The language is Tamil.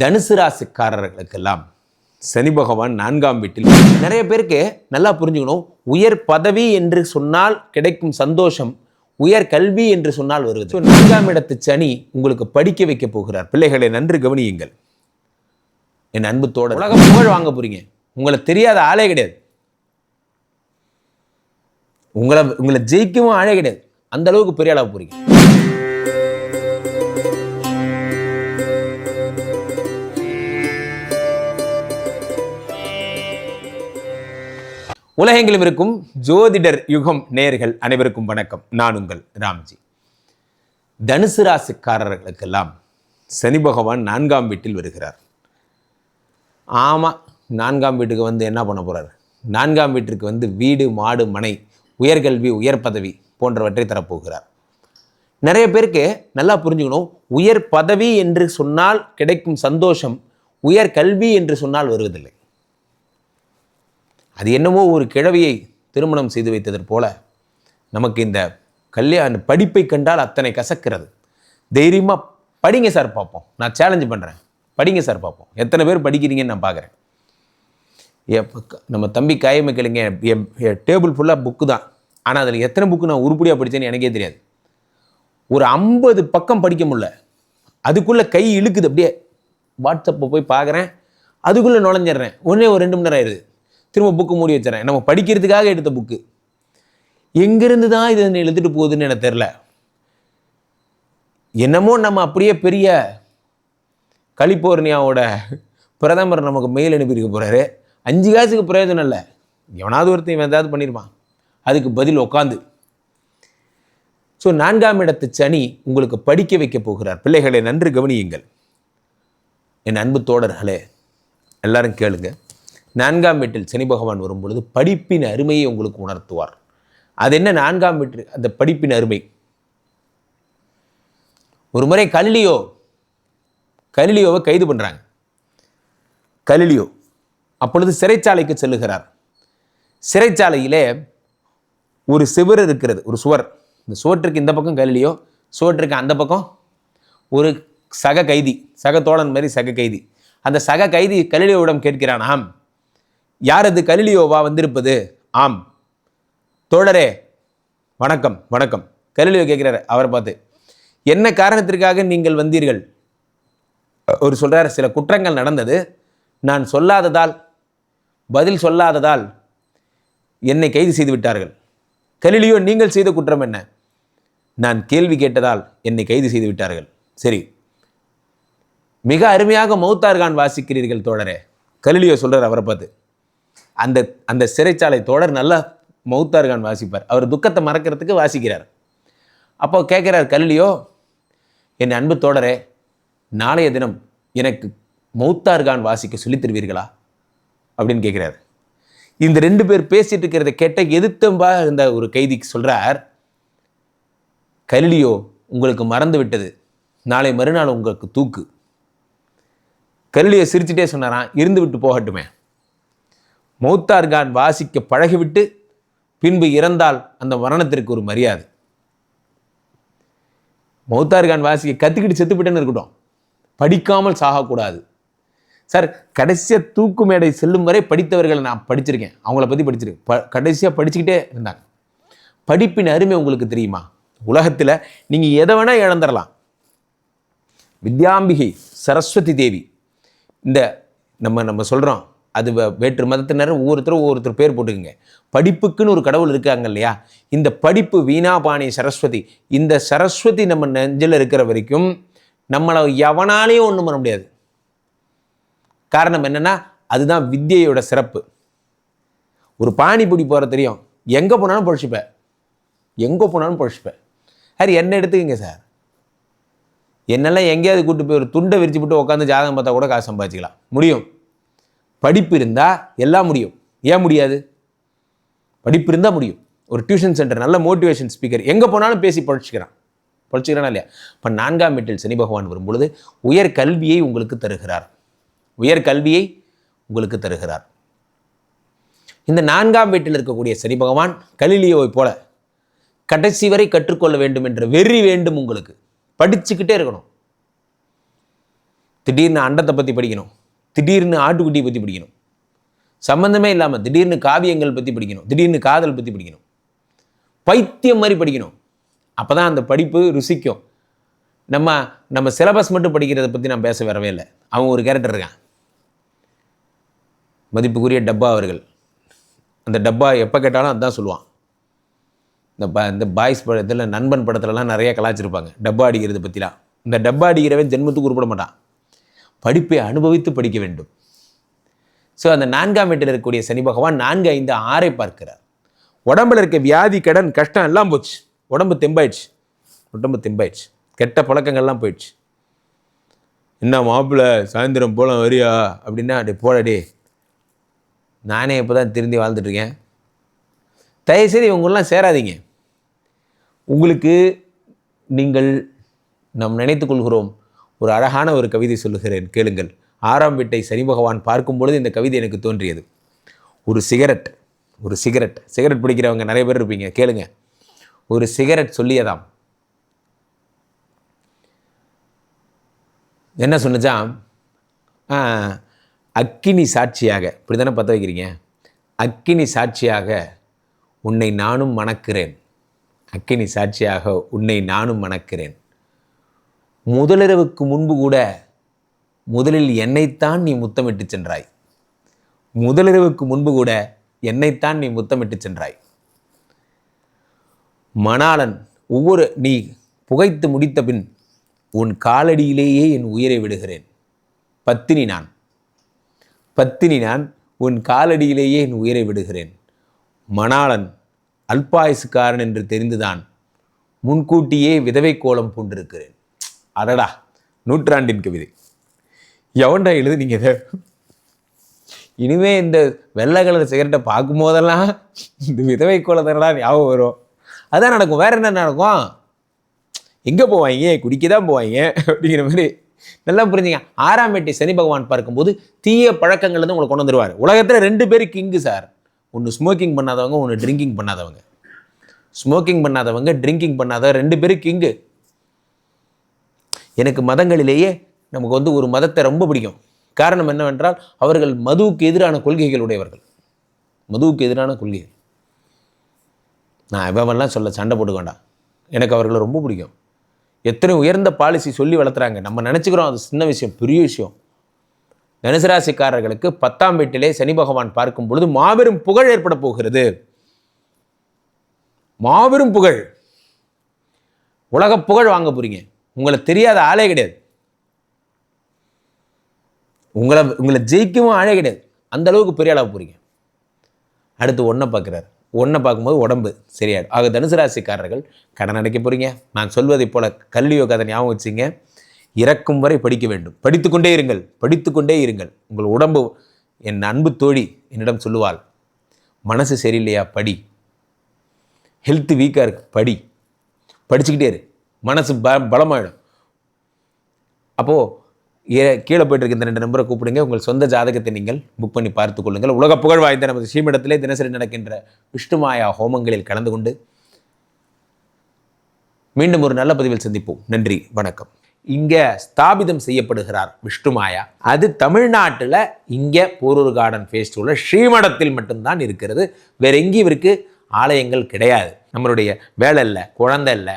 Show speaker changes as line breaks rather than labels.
தனுசு ராசிக்காரர்களுக்கெல்லாம் சனி பகவான் நான்காம் வீட்டில் நிறைய பேருக்கு நல்லா புரிஞ்சுக்கணும். உயர் பதவி என்று சொன்னால் கிடைக்கும் சந்தோஷம் உயர் கல்வி என்று சொன்னால் வருவது. நான்காம் இடத்து சனி உங்களுக்கு படிக்க வைக்க போகிறார். பிள்ளைகளை நன்று கவனியுங்கள். என் அன்பு தோட உலக புகழ் வாங்க போறீங்க. உங்களை தெரியாத ஆளே கிடையாது. உங்களை உங்களை ஜெயிக்கவும் ஆளே கிடையாது. அந்த அளவுக்கு பெரிய அளவு போறீங்க. உலகெங்கிலும் இருக்கும் ஜோதிடர் யுகம் நேர்கள் அனைவருக்கும் வணக்கம். நான் உங்கள் ராம்ஜி. தனுசு ராசிக்காரர்களுக்கெல்லாம் சனி பகவான் நான்காம் வீட்டில் வருகிறார். ஆமாம் நான்காம் வீட்டுக்கு வந்து என்ன பண்ண போகிறார் நான்காம் வீட்டிற்கு வந்து வீடு மாடு மனை உயர்கல்வி உயர் பதவி போன்றவற்றை தரப்போகிறார். நிறைய பேருக்கு நல்லா புரிஞ்சுக்கணும் உயர் பதவி என்று சொன்னால் கிடைக்கும் சந்தோஷம் உயர் கல்வி என்று சொன்னால் வருவதில்லை. அது என்னமோ ஒரு கிழவியை திருமணம் செய்து வைத்ததற் போல நமக்கு இந்த கல்யாண படிப்பை கண்டால் அத்தனை கசக்கிறது. தைரியமாக படிங்க சார் பார்ப்போம் நான் சேலஞ்சு பண்ணுறேன் படிங்க சார் பார்ப்போம் எத்தனை பேர் படிக்கிறீங்கன்னு நான் பார்க்குறேன் நம்ம தம்பி காயமை கேளுங்க. டேபிள் ஃபுல்லாக புக்கு தான். ஆனால் அதில் எத்தனை புக்கு நான் உருப்படியாக படித்தேன்னு எனக்கே தெரியாது. ஒரு ஐம்பது பக்கம் படிக்க முடில அதுக்குள்ளே கை இழுக்குது. அப்படியே வாட்ஸ்அப்பை போய் பார்க்குறேன் அதுக்குள்ளே நுழைஞ்சிடுறேன். உடனே ஒரு ரெண்டு மணி நேரம் ஆயிடுது திரும்ப புக்கு மூடி வச்சிடறேன். நம்ம படிக்கிறதுக்காக எடுத்த புக்கு எங்கேருந்து தான் இது என்னை எழுதிட்டு போகுதுன்னு எனக்கு தெரில என்னமோ நம்ம அப்படியே பெரிய கலிபோர்னியாவோட பிரதமர் நமக்கு மெயில் அனுப்பியிருக்க போகிறாரு அஞ்சு காசுக்கு பிரயோஜனம் இல்லை. எவனாவது ஒருத்தன் இவன் ஏதாவது பண்ணியிருப்பான் அதுக்கு பதில் உட்காந்து ஸோ நான்காம் இடத்து சனி உங்களுக்கு படிக்க வைக்க போகிறார். பிள்ளைகளை நன்று கவனியுங்கள். என் அன்பு தோழர்களே எல்லாரும் கேளுங்கள் நான்காம் வீட்டில் சனி பகவான் வரும்பொழுது படிப்பின் அருமையை உங்களுக்கு உணர்த்துவார். அது என்ன நான்காம் வீட்டு அந்த படிப்பின் அருமை? ஒரு முறை கலிலியோ கலிலியோவை கைது பண்ணுறாங்க கலிலியோ அப்பொழுது சிறைச்சாலைக்கு செல்லுகிறார். சிறைச்சாலையிலே ஒரு சுவர் இருக்கிறது ஒரு சுவர். இந்த சுவற்றுக்கு இந்த பக்கம் கலிலியோ சுவற்றுக்கு அந்த பக்கம் ஒரு சக கைதி சக தோழன் மாதிரி சக கைதி. அந்த சக கைதி கலிலியோவிடம் கேட்கிறானாம் யார் அது கலிலியோவா வந்திருப்பது? ஆம். தோழரே வணக்கம் வணக்கம். கலிலியோ கேட்குறாரு அவரை பார்த்து. என்ன காரணத்திற்காக நீங்கள் வந்தீர்கள்? ஒரு சொல்கிறார் சில குற்றங்கள் நடந்தது. நான் சொல்லாததால் பதில் சொல்லாததால் என்னை கைது செய்து விட்டார்கள். கலிலியோ நீங்கள் செய்த குற்றம் என்ன? நான் கேள்வி கேட்டதால் என்னை கைது செய்து விட்டார்கள். சரி. மிக அருமையாக மௌத்தார்கான் வாசிக்கிறீர்கள் தோழரே. கலிலியோ சொல்கிறார் அவரை பார்த்து. அந்த அந்த சிறைச்சாலை தொடர் நல்லா மௌத்தார்கான் வாசிப்பார். அவர் துக்கத்தை மறக்கிறதுக்கு வாசிக்கிறார். அப்போ கேட்குறார் கல்லியோ என் அன்பு தோழரே நாளைய தினம் எனக்கு மௌத்தார்கான் வாசிக்க சொல்லித் தருவீர்களா? அப்படின்னு கேட்குறாரு. இந்த ரெண்டு பேர் பேசிட்டு இருக்கிறத கேட்ட எதிர்த்தம்பா இருந்த ஒரு கைதிக்கு சொல்கிறார் கலிலியோ உங்களுக்கு மறந்து விட்டது. நாளை மறுநாள் உங்களுக்கு தூக்கு. கல்லியோ சிரிச்சுட்டே சொன்னாராம் இருந்து விட்டு போகட்டுமே. மௌத்தார்கான் வாசிக்க பழகிவிட்டு பின்பு இறந்தால் அந்த மரணத்திற்கு ஒரு மரியாதை. மௌத்தார்கான் வாசிக்க கற்றுக்கிட்டு செத்துப்பிட்டேன்னு இருக்கட்டும். படிக்காமல் சாகக்கூடாது. சார் கடைசியாக தூக்கு மேடை செல்லும் வரை படித்தவர்களை நான் படிச்சிருக்கேன். அவங்கள பற்றி படிச்சிருக்கேன். ப கடைசியாக படிச்சுக்கிட்டே இருந்தாங்க. படிப்பின் அருமை உங்களுக்கு தெரியுமா? உலகத்தில் நீங்கள் எதை வேணால் இழந்துடலாம் வித்யாம்பிகை சரஸ்வதி தேவி இந்த நம்ம நம்ம சொல்கிறோம் அது வே- வேற்று மதத்தினர் ஒவ்வொருத்தரும் ஒவ்வொருத்தர் பேர் போட்டுக்குங்க. படிப்புக்குன்னு ஒரு கடவுள் இருக்காங்க இல்லையா? இந்த படிப்பு வீணாபாணி சரஸ்வதி. இந்த சரஸ்வதி நம்ம நெஞ்சில் இருக்கிற வரைக்கும் நம்மளை எவனாலையும் ஒன்றும் பண்ண முடியாது. காரணம் என்னன்னா அதுதான் வித்தியையோட சிறப்பு. ஒரு பாணிபுடி போகிற தெரியும். எங்கே போனாலும் பொழிச்சுப்பேன் எங்கே போனாலும் பொழிச்சுப்பேன் சார் என்ன எடுத்துக்கங்க சார்? என்னெல்லாம் எங்கேயாவது கூட்டு போய் ஒரு துண்டை விரிச்சு போட்டு உட்காந்து ஜாதகம் பார்த்தா கூட காசு சம்பாதிச்சிக்கலாம். முடியும். படிப்பு இருந்தால் எல்லாம் முடியும். ஏன் முடியாது? படிப்பு இருந்தால் முடியும். ஒரு டியூஷன் சென்டர் நல்ல மோட்டிவேஷன் ஸ்பீக்கர் எங்கே போனாலும் பேசி பழிச்சுக்கிறான். பழிச்சுக்கிறானா இல்லையா? இப்போ நான்காம் வீட்டில் சனி பகவான் வரும்பொழுது உயர் கல்வியை உங்களுக்கு தருகிறார். உயர் கல்வியை உங்களுக்கு தருகிறார். இந்த நான்காம் வீட்டில் இருக்கக்கூடிய சனி பகவான் கலிலியோவை போல கடைசி வரை கற்றுக்கொள்ள வேண்டும் என்ற வெறி வேண்டும் உங்களுக்கு. படிச்சுக்கிட்டே இருக்கணும். திடீர்னு அண்டத்தை பற்றி படிக்கணும். திடீர்னு ஆட்டுக்குட்டியை பற்றி படிக்கணும். சம்பந்தமே இல்லாமல் திடீர்னு காவியங்கள் பற்றி படிக்கணும். திடீர்னு காதல் பற்றி படிக்கணும். பைத்தியம் மாதிரி படிக்கணும். அப்போ தான் அந்த படிப்பு ருசிக்கும். நம்ம நம்ம சிலபஸ் மட்டும் படிக்கிறத பற்றி நான் பேச வரவே இல்லை. அவன் ஒரு கேரக்டர் இருக்கான். மதிப்புக்குரிய டப்பா அவர்கள். அந்த டப்பா எப்போ கேட்டாலும் அதுதான் சொல்லுவான். இந்த ப இந்த பாய்ஸ் படத்தில் நண்பன் படத்துலலாம் நிறைய கலாச்சிருப்பாங்க டப்பா அடிக்கிறது பற்றிலாம் இந்த டப்பா அடிக்கிறவன் ஜென்மத்துக்கு உருப்பட மாட்டான். படிப்பை அனுபவித்து படிக்க வேண்டும். ஸோ அந்த நான்காம் வீட்டில் இருக்கக்கூடிய சனி பகவான் நான்கு ஐந்து ஆறை பார்க்கிறார். உடம்புல இருக்க வியாதி கடன் கஷ்டம் எல்லாம் போச்சு. உடம்பு தெம்பாயிடுச்சு. உடம்பு தெம்பாயிடுச்சு. கெட்ட பழக்கங்கள்லாம் போயிடுச்சு. என்ன மாப்பிள்ளை சாயந்தரம் போலாம் வரியா? அப்படின்னா அப்படி போடடி நானே இப்போ தான் திருந்தி வாழ்ந்துட்டுருக்கேன். தயவுசெய்து இவங்களாம் சேராதீங்க. உங்களுக்கு நீங்கள் நாம் நினைத்து கொள்கிறோம். ஒரு அழகான ஒரு கவிதை சொல்லுகிறேன் கேளுங்கள். ஆறாம் வீட்டை சனி பகவான் பார்க்கும் பொழுது இந்த கவிதை எனக்கு தோன்றியது. ஒரு சிகரெட் ஒரு சிகரெட். சிகரெட் பிடிக்கிறவங்க நிறைய பேர் இருப்பீங்க கேளுங்க. ஒரு சிகரெட் சொல்லியதாம். என்ன சொன்னச்சா அக்கினி சாட்சியாக. இப்படி தானே பற்ற வைக்கிறீங்க? அக்கினி சாட்சியாக உன்னை நானும் மணக்கிறேன். அக்கினி சாட்சியாக உன்னை நானும் மணக்கிறேன். முதலிரவுக்கு முன்பு கூட முதலில் என்னைத்தான் நீ முத்தமிட்டு சென்றாய். முதலிரவுக்கு முன்பு கூட என்னைத்தான் நீ முத்தமிட்டு சென்றாய். மணாளன் ஒவ்வொரு நீ புகைத்து முடித்த பின் உன் காலடியிலேயே என் உயிரை விடுகிறேன். பத்தினி நான். பத்தினி நான் உன் காலடியிலேயே என் உயிரை விடுகிறேன். மணாளன் அல்பாயுசுக்காரன் என்று தெரிந்துதான் முன்கூட்டியே விதவை கோலம் பூண்டிருக்கிறேன். அடடா நூற்றாண்டின் கவிதை. எவன்டா எழுதுனீங்க இதை? இனிமே இந்த வெள்ளை கலர் சிகரெட்டை பார்க்கும் போதெல்லாம் இந்த விதவை குலதனடா ஞாபகம் வரும். அதான் நடக்கும். வேற என்ன நடக்கும்? எங்கே போவாங்க குடிக்க தான் போவாங்க அப்படிங்கிற மாதிரி நல்லா புரிஞ்சுங்க. ஆறாம் வேட்டை சனி பகவான் பார்க்கும்போது தீய பழக்கங்கள் வந்து உங்களை கொண்டு வந்துருவார். உலகத்தில் ரெண்டு பேர் கிங்கு சார் ஒன்று ஸ்மோக்கிங் பண்ணாதவங்க ஒன்று ட்ரிங்கிங் பண்ணாதவங்க. ஸ்மோக்கிங் பண்ணாதவங்க ட்ரிங்கிங் பண்ணாதவங்க ரெண்டு பேரும் கிங்கு எனக்கு மதங்களிலேயே நமக்கு வந்து ஒரு மதத்தை ரொம்ப பிடிக்கும். காரணம் என்னவென்றால் அவர்கள் மதுவுக்கு எதிரான கொள்கைகள் உடையவர்கள். மதுவுக்கு எதிரான கொள்கைகள். நான் இவன்லாம் சொல்ல சண்டை போட்டுக்க வேண்டாம். எனக்கு அவர்களை ரொம்ப பிடிக்கும். எத்தனை உயர்ந்த பாலிசி சொல்லி வளர்த்துறாங்க. நம்ம நினச்சிக்கிறோம் அது சின்ன விஷயம் பெரிய விஷயம். தனுசராசிக்காரர்களுக்கு பத்தாம் வீட்டிலே சனி பகவான் பார்க்கும் பொழுது மாபெரும் புகழ் ஏற்பட போகிறது. மாபெரும் புகழ். உலக புகழ் வாங்க போறீங்க. உங்களை தெரியாத ஆளே கிடையாது. உங்களை உங்களை ஜெயிக்கவும் ஆளே கிடையாது. அந்த அளவுக்கு பெரிய ஆளாக போறீங்க. அடுத்து ஒன்றை பார்க்குறாரு. ஒன்றை பார்க்கும்போது உடம்பு சரியாயிடும். ஆக தனுசு ராசிக்காரர்கள் கடன் அடைக்க போகிறீங்க நான் சொல்வதைப் போல கல்வியோ கதை ஞாபகம் வச்சுங்க. இறக்கும் வரை படிக்க வேண்டும். படித்துக்கொண்டே இருங்கள். படித்துக்கொண்டே இருங்கள். உங்கள் உடம்பு என் அன்பு தோழி என்னிடம் சொல்லுவாள். மனசு சரியில்லையா? படி. ஹெல்த் வீக்காக இருக்கு. படி. படிச்சுக்கிட்டே இரு. மனசு ப பலமாயிடும். அப்போது ஏ கீழே போயிட்டு இருக்க இந்த ரெண்டு நம்பரை கூப்பிடுங்க. உங்கள் சொந்த ஜாதகத்தை நீங்கள் புக் பண்ணி பார்த்து கொள்ளுங்கள். உலக புகழ் வாய்ந்த நமது ஸ்ரீமடத்திலே தினசரி நடக்கின்ற விஷ்ணுமாயா ஹோமங்களில் கலந்து கொண்டு மீண்டும் ஒரு நல்ல பதிவில் சந்திப்போம். நன்றி வணக்கம். இங்கே ஸ்தாபிதம் செய்யப்படுகிறார் விஷ்ணுமாயா. அது தமிழ்நாட்டில் இங்கே போரூர் கார்டன் ஃபேஸ்டிவலில் ஸ்ரீமடத்தில் மட்டும்தான் இருக்கிறது. வேற எங்கேயும் இவருக்கு ஆலயங்கள் கிடையாது. நம்மளுடைய வேலை இல்லை குழந்தை இல்லை